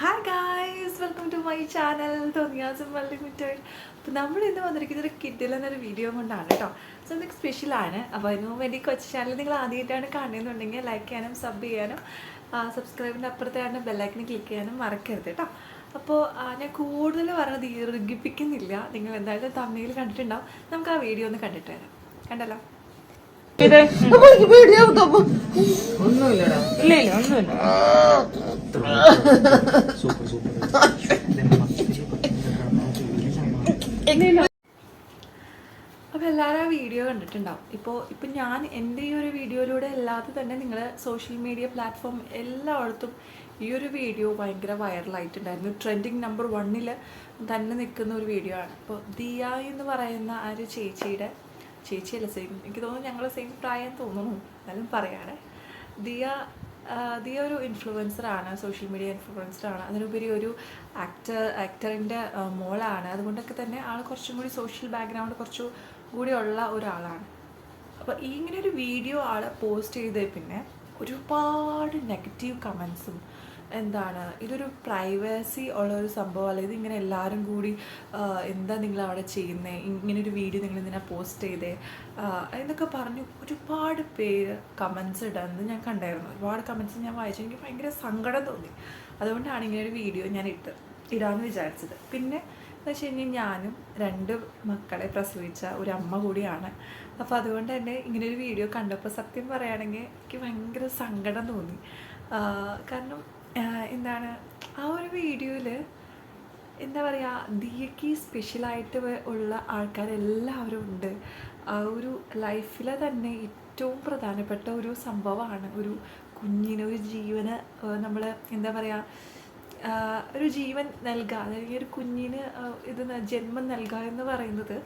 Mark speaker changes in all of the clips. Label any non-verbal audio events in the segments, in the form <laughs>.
Speaker 1: Hi guys welcome to my channel തോന്നിയാസം unlimited അപ്പോൾ നമ്മൾ ഇന്ന് വന്നിരിക്കുന്നത് ഒരു കിഡിൽ എന്നൊരു വീഡിയോ കൊണ്ടാണ് കേട്ടോ സോ എന്തൊക്കെ സ്പെഷ്യലാണ് അപ്പോൾ അതിന് വേണ്ടി കൊച്ചു ചാനൽ നിങ്ങൾ ആദ്യമായിട്ടാണ് കാണുന്നുണ്ടെങ്കിൽ ലൈക്ക് ചെയ്യാനും സബ് ചെയ്യാനും സബ്സ്ക്രൈബിന്റെ അപ്പുറത്താണ് ബെല്ലൈക്കിന് ക്ലിക്ക് ചെയ്യാനും മറക്കരുത് കേട്ടോ അപ്പോൾ ഞാൻ കൂടുതൽ പറഞ്ഞത് ദീർഘിപ്പിക്കുന്നില്ല. നിങ്ങൾ എന്തായാലും തമ്മിൽ കണ്ടിട്ടുണ്ടാവും. നമുക്ക് ആ വീഡിയോ ഒന്ന് കണ്ടിട്ട് വരാം. കണ്ടല്ലോ? അപ്പോൾ എല്ലാവരും ആ വീഡിയോ കണ്ടിട്ടുണ്ടാവും. ഇപ്പോൾ ഇപ്പം ഞാൻ എന്റെ ഈ ഒരു വീഡിയോയിലൂടെ അല്ലാതെ തന്നെ നിങ്ങൾ സോഷ്യൽ മീഡിയ പ്ലാറ്റ്ഫോം എല്ലായിടത്തും ഈ ഒരു വീഡിയോ ഭയങ്കര വൈറലായിട്ടുണ്ടായിരുന്നു ട്രെൻഡിങ് നമ്പർ വണ്ണിൽ തന്നെ നിൽക്കുന്ന ഒരു വീഡിയോ ആണ്. അപ്പോൾ ദിയ എന്ന് പറയുന്ന ആ ഒരു ചേച്ചിയുടെ ചേച്ചിയല്ല സെയിം എനിക്ക് തോന്നുന്നു ഞങ്ങൾ സെയിം പ്രായം തോന്നുന്നു. എന്നാലും പറയാനേ ദിയ ദിയ ഒരു ഇൻഫ്ലുവൻസറാണ് സോഷ്യൽ മീഡിയ ഇൻഫ്ലുവൻസറാണ് അതിനുപരി ഒരു ആക്ടർ ആക്ടറിന്റെ മോളാണ്. അതുകൊണ്ടൊക്കെ തന്നെ ആൾ കുറച്ചും കൂടി സോഷ്യൽ ബാക്ക്ഗ്രൗണ്ട് കുറച്ചു കൂടി ഉള്ള ഒരാളാണ്. അപ്പോൾ ഇങ്ങനെ ഒരു വീഡിയോ ആൾ പോസ്റ്റ് ചെയ്ത് പിന്നെ ഒരുപാട് നെഗറ്റീവ് കമൻസും എന്താണ്? ഇതൊരു പ്രൈവസി ഉള്ള ഒരു സംഭവം അല്ല? ഇതിങ്ങനെ എല്ലാവരും കൂടി എന്താ നിങ്ങൾ അവിടെ ചെയ്യുന്നത് ഇങ്ങനെ ഒരു വീഡിയോ നിങ്ങൾ ഇതിനെ പോസ്റ്റ് ചെയ്തേ എന്നൊക്കെ പറഞ്ഞു ഒരുപാട് പേര് കമൻസ് ഇടുന്നത് ഞാൻ കണ്ടായിരുന്നു. ഒരുപാട് കമൻസ് ഞാൻ വായിച്ചു. എനിക്ക് ഭയങ്കര സങ്കടം തോന്നി. അതുകൊണ്ടാണ് ഇങ്ങനെ ഒരു വീഡിയോ ഞാൻ ഇട്ട് ഇടാമെന്ന് വിചാരിച്ചത്. പിന്നെ എന്ന് വെച്ച് കഴിഞ്ഞാൽ ഞാനും രണ്ട് മക്കളെ പ്രസവിച്ച ഒരു അമ്മ കൂടിയാണ്. അപ്പോൾ അതുകൊണ്ട് തന്നെ ഇങ്ങനൊരു വീഡിയോ കണ്ടപ്പോൾ സത്യം പറയുകയാണെങ്കിൽ എനിക്ക് ഭയങ്കര സങ്കടം തോന്നി. കാരണം എന്താണ് ആ ഒരു വീഡിയോയിൽ എന്താ പറയുക ദിയക്ക് സ്പെഷ്യലായിട്ട് ഉള്ള ആൾക്കാരെല്ലാവരും ഉണ്ട്. ആ ഒരു ലൈഫിലെ തന്നെ ഏറ്റവും പ്രധാനപ്പെട്ട ഒരു സംഭവമാണ്. ഒരു കുഞ്ഞിന് ഒരു ജീവന് നമ്മൾ എന്താ പറയുക ഒരു ജീവൻ നൽകുക അല്ലെങ്കിൽ ഒരു കുഞ്ഞിന് ഇത് ജന്മം നൽകുക എന്ന് പറയുന്നത്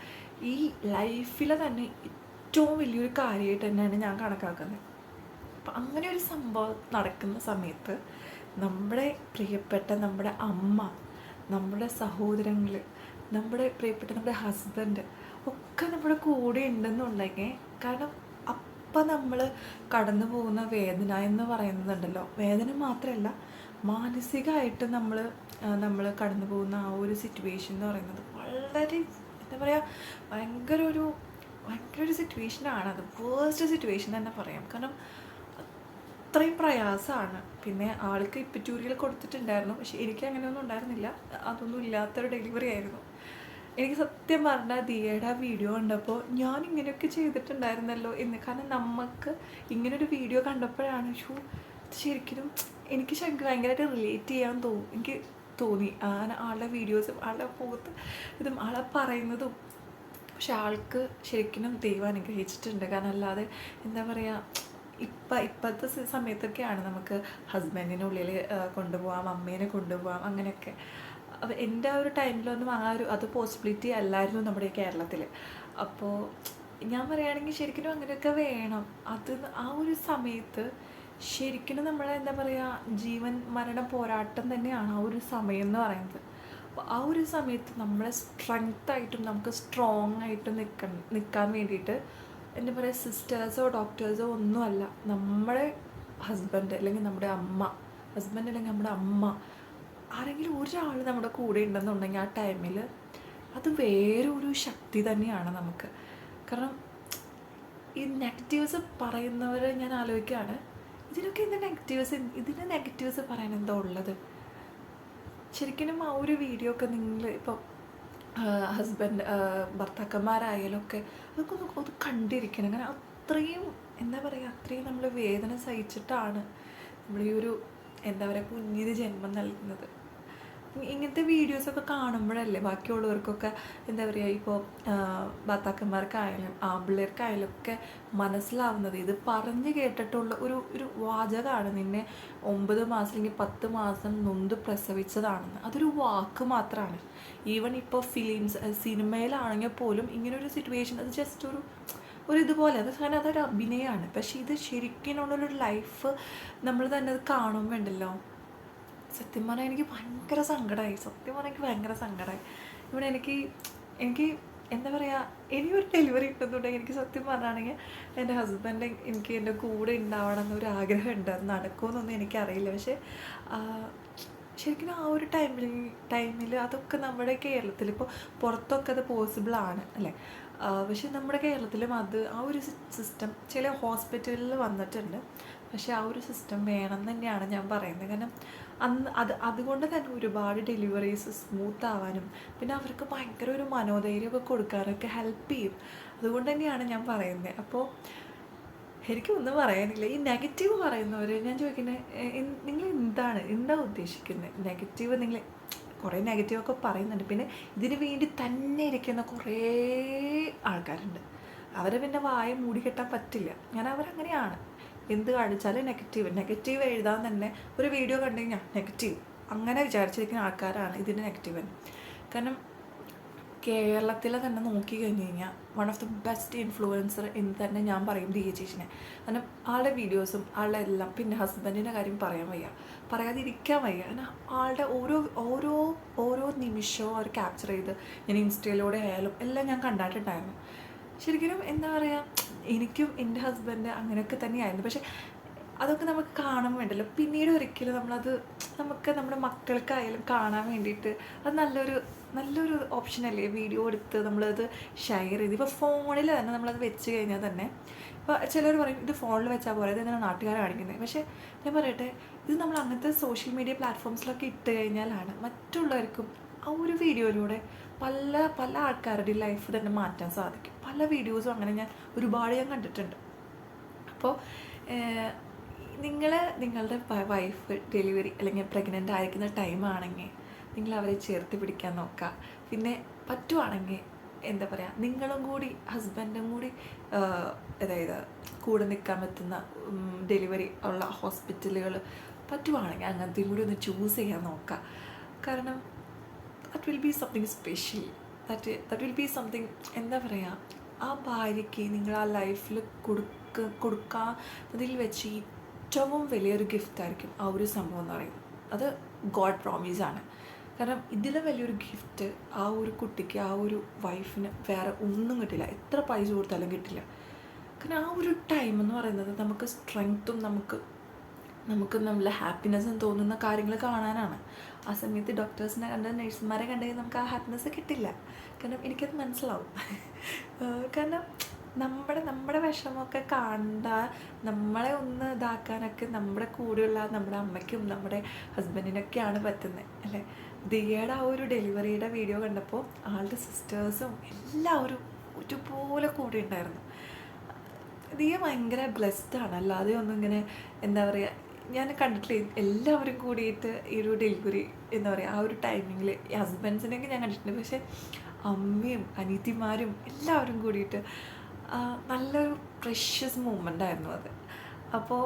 Speaker 1: ഈ ലൈഫിലെ തന്നെ ഏറ്റവും വലിയൊരു കാര്യമായിട്ട് തന്നെയാണ് ഞാൻ കണക്കാക്കുന്നത്. അപ്പം അങ്ങനെ ഒരു സംഭവം നടക്കുന്ന സമയത്ത് നമ്മുടെ പ്രിയപ്പെട്ട നമ്മുടെ അമ്മ നമ്മുടെ സഹോദരങ്ങൾ നമ്മുടെ പ്രിയപ്പെട്ട നമ്മുടെ ഹസ്ബൻഡ് ഒക്കെ നമ്മുടെ കൂടെ ഉണ്ടെന്നുണ്ടെങ്കിൽ കാരണം അപ്പം നമ്മൾ കടന്നു പോകുന്ന വേദന എന്ന് പറയുന്നുണ്ടല്ലോ വേദന മാത്രമല്ല മാനസികമായിട്ട് നമ്മൾ നമ്മൾ കടന്നു പോകുന്ന ആ ഒരു സിറ്റുവേഷൻ എന്ന് പറയുന്നത് വളരെ എന്താ പറയുക ഭയങ്കര ഒരു ഭയങ്കര ഒരു സിറ്റുവേഷനാണ് അത് വേസ്റ്റ് സിറ്റുവേഷൻ തന്നെ പറയാം. കാരണം അത്രയും പ്രയാസമാണ് പിന്നെ ആൾക്ക് ഇപ്പറ്റൂരിയൽ കൊടുത്തിട്ടുണ്ടായിരുന്നു. പക്ഷെ എനിക്ക് അങ്ങനെയൊന്നും ഉണ്ടായിരുന്നില്ല. അതൊന്നും ഇല്ലാത്തൊരു ഡെലിവറി ആയിരുന്നു. എനിക്ക് സത്യം പറഞ്ഞാൽ ദിയയുടെ വീഡിയോ കണ്ടപ്പോൾ ഞാൻ ഇങ്ങനെയൊക്കെ ചെയ്തിട്ടുണ്ടായിരുന്നല്ലോ എന്ന്. കാരണം നമുക്ക് ഇങ്ങനൊരു വീഡിയോ കണ്ടപ്പോഴാണ് ഷൂ ശരിക്കും എനിക്ക് ശരിക്കും ഭയങ്കരമായിട്ട് റിലേറ്റ് ചെയ്യാൻ തോന്നി എനിക്ക് തോന്നി. ആ ആളുടെ വീഡിയോസും ആളുടെ മുഖത്ത് ഇതും ആളെ പറയുന്നതും. പക്ഷെ ആൾക്ക് ശരിക്കും ദൈവം അനുഗ്രഹിച്ചിട്ടുണ്ട്. കാരണം അല്ലാതെ എന്താ പറയുക ഇപ്പം ഇപ്പോഴത്തെ സമയത്തൊക്കെയാണ് നമുക്ക് ഹസ്ബൻഡിനുള്ളിൽ കൊണ്ടുപോകാം അമ്മേനെ കൊണ്ടുപോകാം അങ്ങനെയൊക്കെ. അപ്പോൾ എന്റെ ആ ഒരു ടൈമിലൊന്നും ആ ഒരു അത് പോസിബിലിറ്റി അല്ലായിരുന്നു നമ്മുടെ കേരളത്തിൽ അപ്പോൾ ഞാൻ പറയുകയാണെങ്കിൽ ശരിക്കും അങ്ങനെയൊക്കെ വേണം. അത് ആ ഒരു സമയത്ത് ശരിക്കും നമ്മളെ എന്താ പറയുക ജീവൻ മരണ പോരാട്ടം തന്നെയാണ് ആ ഒരു സമയം എന്ന് പറയുന്നത്. അപ്പോൾ ആ ഒരു സമയത്ത് നമ്മളെ സ്ട്രെങ്ത്തായിട്ടും നമുക്ക് സ്ട്രോങ് ആയിട്ട് നിൽക്കാൻ നിൽക്കാൻ വേണ്ടിയിട്ട് എന്താ പറയുക സിസ്റ്റേഴ്സോ ഡോക്ടേഴ്സോ ഒന്നുമല്ല. നമ്മുടെ ഹസ്ബൻഡ് അല്ലെങ്കിൽ നമ്മുടെ അമ്മ ഹസ്ബൻഡ് അല്ലെങ്കിൽ നമ്മുടെ അമ്മ ആരെങ്കിലും ഒരാൾ നമ്മുടെ കൂടെ ഉണ്ടെന്നുണ്ടെങ്കിൽ ആ ടൈമിൽ അത് വേറെ ഒരു ശക്തി തന്നെയാണ് നമുക്ക്. കാരണം ഈ നെഗറ്റീവ്സ് പറയുന്നവരെ ഞാൻ ആലോചിക്കുകയാണ്. ഇതിനൊക്കെ എന്ത് നെഗറ്റീവ്സ് ഇതിന് നെഗറ്റീവ്സ് പറയാൻ എന്താ ഉള്ളത്? ശരിക്കും ആ ഒരു വീഡിയോ ഒക്കെ നിങ്ങൾ ഇപ്പോൾ ഹസ്ബൻഡ് ഭർത്താക്കന്മാരായാലും ഒക്കെ അതൊക്കെ ഒന്ന് ഒന്ന് കണ്ടിരിക്കണം. അങ്ങനെ അത്രയും എന്താ പറയുക അത്രയും നമ്മൾ വേദന സഹിച്ചിട്ടാണ് നമ്മൾ ഈ ഒരു എന്താ പറയുക കുഞ്ഞിന് ജന്മം നൽകുന്നത്. ഇങ്ങനത്തെ വീഡിയോസൊക്കെ കാണുമ്പോഴല്ലേ ബാക്കിയുള്ളവർക്കൊക്കെ എന്താ പറയുക ഇപ്പോൾ ഭർത്താക്കന്മാർക്കായാലും ആമ്പിള്ളേർക്കായാലും ഒക്കെ മനസ്സിലാവുന്നത്. ഇത് പറഞ്ഞു കേട്ടിട്ടുള്ള ഒരു ഒരു വാചകമാണ് നിന്നെ ഒമ്പത് മാസം അല്ലെങ്കിൽ പത്ത് മാസം നൊന്ത് പ്രസവിച്ചതാണെന്ന്. അതൊരു വാക്ക് മാത്രമാണ് ഈവൻ ഇപ്പോൾ ഫിലിംസ് സിനിമയിലാണെങ്കിൽ പോലും ഇങ്ങനൊരു സിറ്റുവേഷൻ അത് ജസ്റ്റ് ഒരു ഒരു ഇതുപോലെ അത് കാരണം അതൊരു അഭിനയമാണ്. പക്ഷേ ഇത് ശരിക്കും ഉള്ളൊരു ലൈഫ് നമ്മൾ തന്നെ അത് കാണുമ്പോൾ ഉണ്ടല്ലോ. സത്യം പറഞ്ഞാൽ എനിക്ക് ഭയങ്കര സങ്കടമായി സത്യം പറഞ്ഞാൽ എനിക്ക് ഭയങ്കര സങ്കടമായി ഇവിടെ എനിക്ക് എനിക്ക് എന്താ പറയുക ഇനിയൊരു ഡെലിവറി കിട്ടുന്നുണ്ടെങ്കിൽ എനിക്ക് സത്യം പറഞ്ഞാണെങ്കിൽ എന്റെ ഹസ്ബൻഡ് എനിക്ക് എന്റെ കൂടെ ഉണ്ടാവണം എന്നൊരു ആഗ്രഹം ഉണ്ട്. അത് നടക്കുമെന്നൊന്നും എനിക്കറിയില്ല. പക്ഷേ ശരിക്കും ആ ഒരു ടൈമിൽ ടൈമിൽ അതൊക്കെ നമ്മുടെ കേരളത്തിൽ ഇപ്പോൾ പുറത്തൊക്കെ അത് പോസിബിൾ ആണ് അല്ലേ? പക്ഷെ നമ്മുടെ കേരളത്തിലും അത് ആ ഒരു സിസ്റ്റം ചില ഹോസ്പിറ്റലിൽ വന്നിട്ടുണ്ട്. പക്ഷേ ആ ഒരു സിസ്റ്റം വേണം തന്നെയാണ് ഞാൻ പറയുന്നത്. കാരണം അന്ന് അത് അതുകൊണ്ട് തന്നെ ഒരുപാട് ഡെലിവറീസ് സ്മൂത്ത് ആവാനും പിന്നെ അവർക്ക് ഭയങ്കര ഒരു മനോധൈര്യമൊക്കെ കൊടുക്കാനൊക്കെ ഹെൽപ്പ് ചെയ്യും. അതുകൊണ്ട് തന്നെയാണ് ഞാൻ പറയുന്നത് അപ്പോൾ എനിക്കൊന്നും പറയാനില്ല. ഈ നെഗറ്റീവ് പറയുന്നവർ ഞാൻ ചോദിക്കുന്നത് നിങ്ങൾ എന്താണ് എന്താ ഉദ്ദേശിക്കുന്നത് നെഗറ്റീവ് നിങ്ങൾ കുറേ നെഗറ്റീവൊക്കെ പറയുന്നുണ്ട്. പിന്നെ ഇതിനു വേണ്ടി തന്നെ ഇരിക്കുന്ന കുറേ ആൾക്കാരുണ്ട്. അവരെ പിന്നെ വായ മൂടിക്കെട്ടാൻ പറ്റില്ല. ഞാൻ അവരങ്ങനെയാണ്. എന്ത് കാണിച്ചാലും നെഗറ്റീവ് നെഗറ്റീവ് എഴുതാൻ തന്നെ ഒരു വീഡിയോ കണ്ടു കഴിഞ്ഞാൽ നെഗറ്റീവ് അങ്ങനെ വിചാരിച്ചിരിക്കുന്ന ആൾക്കാരാണ് ഇതിന്റെ നെഗറ്റീവ് കാരണം കേരളത്തിലെ തന്നെ നോക്കി കഴിഞ്ഞ് കഴിഞ്ഞാൽ one of the best influencer എന്ന് തന്നെ ഞാൻ പറയും ദിയ ചേച്ചിനെ. കാരണം ആളുടെ വീഡിയോസും ആളുടെ എല്ലാം പിന്നെ ഹസ്ബൻഡിന്റെ കാര്യം പറയാൻ വയ്യ. പറയാതിരിക്കാൻ വയ്യ. കാരണം ആളുടെ ഓരോ ഓരോ ഓരോ നിമിഷവും അവർ ക്യാപ്ചർ ചെയ്ത് ഞാൻ ഇൻസ്റ്റയിലൂടെ ആയാലും എല്ലാം ഞാൻ കണ്ടിട്ടുണ്ടായിരുന്നു ശരിക്കും എന്താ പറയുക എനിക്കും എന്റെ ഹസ്ബൻഡ് അങ്ങനെയൊക്കെ തന്നെയായിരുന്നു. പക്ഷെ അതൊക്കെ നമുക്ക് കാണാൻ വേണ്ടല്ലോ. പിന്നീട് ഒരിക്കലും നമ്മളത് നമുക്ക് നമ്മുടെ മക്കൾക്കായാലും കാണാൻ വേണ്ടിയിട്ട് അത് നല്ലൊരു നല്ലൊരു ഓപ്ഷനല്ലേ വീഡിയോ എടുത്ത് നമ്മളത് ഷെയർ ചെയ്ത്. ഇപ്പോൾ ഫോണിൽ തന്നെ നമ്മളത് വെച്ച് കഴിഞ്ഞാൽ തന്നെ ഇപ്പോൾ ചിലർ പറയും ഇത് ഫോണിൽ വെച്ചാൽ പോലെ ഇത് നാട്ടുകാരെ കാണിക്കുന്നത് പക്ഷേ ഞാൻ പറയട്ടെ ഇത് നമ്മൾ അങ്ങനത്തെ സോഷ്യൽ മീഡിയ പ്ലാറ്റ്ഫോംസിലൊക്കെ ഇട്ട് കഴിഞ്ഞാലാണ് മറ്റുള്ളവർക്കും ആ ഒരു വീഡിയോയിലൂടെ പല പല ആൾക്കാരുടെ ലൈഫ് തന്നെ മാറ്റാൻ സാധിക്കും. പല വീഡിയോസും അങ്ങനെ ഞാൻ ഒരുപാട് ഞാൻ കണ്ടിട്ടുണ്ട്. അപ്പോൾ നിങ്ങൾ നിങ്ങളുടെ വൈഫ് ഡെലിവറി അല്ലെങ്കിൽ പ്രഗ്നന്റ് ആയിരിക്കുന്ന ടൈമാണെങ്കിൽ നിങ്ങൾ അവരെ ചേർത്ത് പിടിക്കാൻ നോക്കുക. പിന്നെ പറ്റുവാണെങ്കിൽ എന്താ പറയുക നിങ്ങളും കൂടി ഹസ്ബൻഡും കൂടി അതായത് കൂടെ നിൽക്കാൻ പറ്റുന്ന ഡെലിവറി ഉള്ള ഹോസ്പിറ്റലുകൾ പറ്റുവാണെങ്കിൽ അങ്ങനത്തെയും കൂടി ഒന്ന് ചൂസ് ചെയ്യാൻ നോക്കുക. കാരണം that will be something special that that will be something എന്താ പറയുക ആ ഭാര്യയ്ക്ക് നിങ്ങൾ ആ ലൈഫിൽ കൊടുക്ക കൊടുക്കാതിൽ വെച്ച് ഏറ്റവും വലിയൊരു ഗിഫ്റ്റ് ആയിരിക്കും ആ ഒരു സംഭവം എന്ന് പറയുന്നത്. അത് ഗോഡ് പ്രോമിസ് ആണ്. കാരണം ഇതിലും വലിയൊരു ഗിഫ്റ്റ് ആ ഒരു കുട്ടിക്ക് ആ ഒരു വൈഫിന് വേറെ ഒന്നും കിട്ടില്ല. എത്ര പൈസ കൊടുത്താലും കിട്ടില്ല. കാരണം ആ ഒരു ടൈം എന്ന് പറയുന്നത് നമുക്ക് സ്ട്രെങ്ത്തും നമുക്ക് നമുക്ക് നമ്മളെ ഹാപ്പിനെസ്സും തോന്നുന്ന കാര്യങ്ങൾ കാണാനാണ്. ആ സമയത്ത് ഡോക്ടേഴ്സിനെ കണ്ട് നഴ്സുമാരെ കണ്ടെങ്കിൽ നമുക്ക് ആ ഹാപ്പിനെസ് കിട്ടില്ല. കാരണം എനിക്കത് മനസ്സിലാവും. <laughs> കാരണം നമ്മുടെ നമ്മുടെ വിഷമമൊക്കെ കണ്ട നമ്മളെ ഒന്ന് ഇതാക്കാനൊക്കെ നമ്മുടെ കൂടെയുള്ള നമ്മുടെ അമ്മയ്ക്കും നമ്മുടെ ഹസ്ബൻഡിനൊക്കെയാണ് പറ്റുന്നത് അല്ലേ? ദിയയുടെ ആ ഒരു ഡെലിവറിയുടെ വീഡിയോ കണ്ടപ്പോൾ ആളുടെ സിസ്റ്റേഴ്സും എല്ലാവരും ഒരുപോലെ കൂടെ ഉണ്ടായിരുന്നു ദിയ ഭയങ്കര ബ്ലെസ്ഡ് അല്ലാതെ ഒന്നും ഇങ്ങനെ എന്താ പറയുക ഞാൻ കണ്ടിട്ടില്ല. എല്ലാവരും കൂടിയിട്ട് ഈ ഒരു ഡെലിവറി എന്താ പറയുക ആ ഒരു ടൈമിങ്ങിൽ ഹസ്ബൻഡ്സിനെയൊക്കെ ഞാൻ കണ്ടിട്ടുണ്ട്. പക്ഷേ അമ്മയും അനീതിമാരും എല്ലാവരും കൂടിയിട്ട് നല്ലൊരു പ്രഷ്യസ് മൂമെന്റ് ആയിരുന്നു അത്. അപ്പോൾ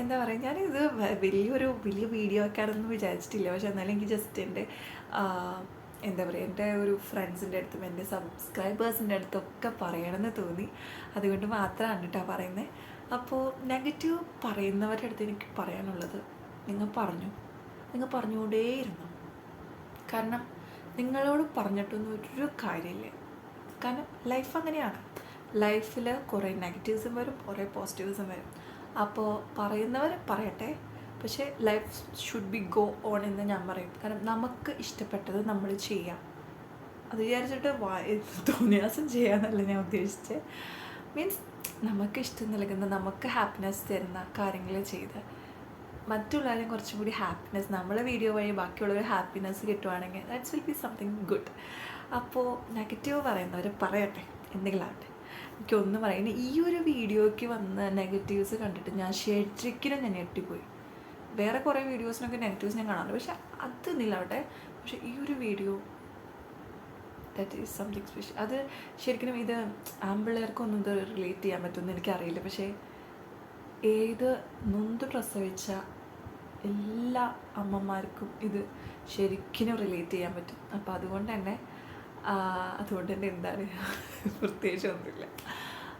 Speaker 1: എന്താ പറയുക ഞാനിത് വലിയൊരു വലിയ വീഡിയോ ആക്കാനൊന്നും വിചാരിച്ചിട്ടില്ല. പക്ഷെ എന്നാലും എനിക്ക് ജസ്റ്റ് എന്റെ എന്താ പറയുക എന്റെ ഒരു ഫ്രണ്ട്സിന്റെ അടുത്തും എന്റെ സബ്സ്ക്രൈബേഴ്സിന്റെ അടുത്തൊക്കെ പറയണമെന്ന് തോന്നി. അതുകൊണ്ട് മാത്രമാണ് കേട്ടോ പറയുന്നത് അപ്പോൾ നെഗറ്റീവ് പറയുന്നവരുടെ അടുത്ത് എനിക്ക് പറയാനുള്ളത് നിങ്ങൾ പറഞ്ഞു. നിങ്ങൾ പറഞ്ഞുകൊണ്ടേയിരുന്നു. കാരണം നിങ്ങളോട് പറഞ്ഞിട്ടൊന്നും ഒരു കാര്യമില്ല. കാരണം ലൈഫ് അങ്ങനെയാണ്. ലൈഫിൽ കുറേ നെഗറ്റീവ്സും വരും കുറേ പോസിറ്റീവ്സും വരും. അപ്പോൾ പറയുന്നവർ പറയട്ടെ. പക്ഷേ life should be go on എന്ന് ഞാൻ പറയും. കാരണം നമുക്ക് ഇഷ്ടപ്പെട്ടത് നമ്മൾ ചെയ്യാം. അത് വിചാരിച്ചിട്ട് വാ- തോന്നിയാസം ചെയ്യാന്നല്ല ഞാൻ ഉദ്ദേശിച്ചത് മീൻസ് നമുക്ക് ഇഷ്ടം നൽകുന്ന നമുക്ക് ഹാപ്പിനെസ് തരുന്ന കാര്യങ്ങൾ ചെയ്ത്. മറ്റുള്ളവരെയും കുറച്ചും കൂടി ഹാപ്പിനെസ് നമ്മളെ വീഡിയോ വഴി ബാക്കിയുള്ളവർ ഹാപ്പിനെസ് കിട്ടുവാണെങ്കിൽ that's will be something good അപ്പോൾ നെഗറ്റീവ് പറയുന്നവർ പറയട്ടെ എന്തെങ്കിലും ആവട്ടെ. എനിക്കൊന്നും പറയാം. ഇനി ഈ ഒരു വീഡിയോയ്ക്ക് വന്ന നെഗറ്റീവ്സ് കണ്ടിട്ട് ഞാൻ ശരിക്കും ഞാൻ ഞെട്ടിപ്പോയി. വേറെ കുറേ വീഡിയോസിനൊക്കെ നെഗറ്റീവ്സ് ഞാൻ കാണാറുണ്ട്. പക്ഷെ അത് നിലാവട്ടെ പക്ഷേ ഈ ഒരു video that is something special അത് ശരിക്കും ഇത് ആമ്പിള്ളേർക്കൊന്നും ഇത് റിലേറ്റ് ചെയ്യാൻ പറ്റുമെന്ന് എനിക്കറിയില്ല. പക്ഷേ ഏത് നൊന്ത് പ്രസവിച്ച എല്ലാ അമ്മമാർക്കും ഇത് ശരിക്കും റിലേറ്റ് ചെയ്യാൻ പറ്റും. അപ്പോൾ അതുകൊണ്ട് തന്നെ അതുകൊണ്ട് തന്നെ എന്താണ് പ്രത്യേകിച്ച് ഒന്നുമില്ല.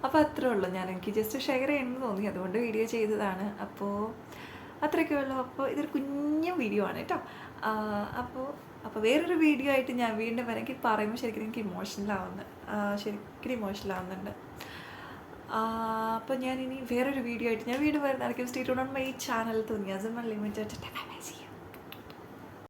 Speaker 1: അപ്പോൾ അത്രേ ഉള്ളൂ. ഞാൻ എനിക്ക് ജസ്റ്റ് ഷെയർ ചെയ്യണമെന്ന് തോന്നി. അതുകൊണ്ട് വീഡിയോ ചെയ്തതാണ്. അപ്പോൾ അത്രയൊക്കെ ഉള്ളൂ. അപ്പോൾ ഇതൊരു കുഞ്ഞു വീഡിയോ ആണ് കേട്ടോ. അപ്പോൾ അപ്പോൾ വേറൊരു വീഡിയോ ആയിട്ട് ഞാൻ വീണ്ടും വരാം. എനിക്ക് പറയുമ്പോൾ ശരിക്കും എനിക്ക് ഇമോഷണലാവുന്നു ശരിക്കും ഇമോഷണൽ ആവുന്നുണ്ട്. അപ്പോൾ ഞാൻ ഇനി വേറൊരു വീഡിയോ ആയിട്ട് ഞാൻ വീണ്ടും വരുന്നതായിരിക്കും. സ്റ്റേറ്റ് ഓൺ മൈ ചാനൽ തോന്നിയാസം അൺലിമിറ്റഡ്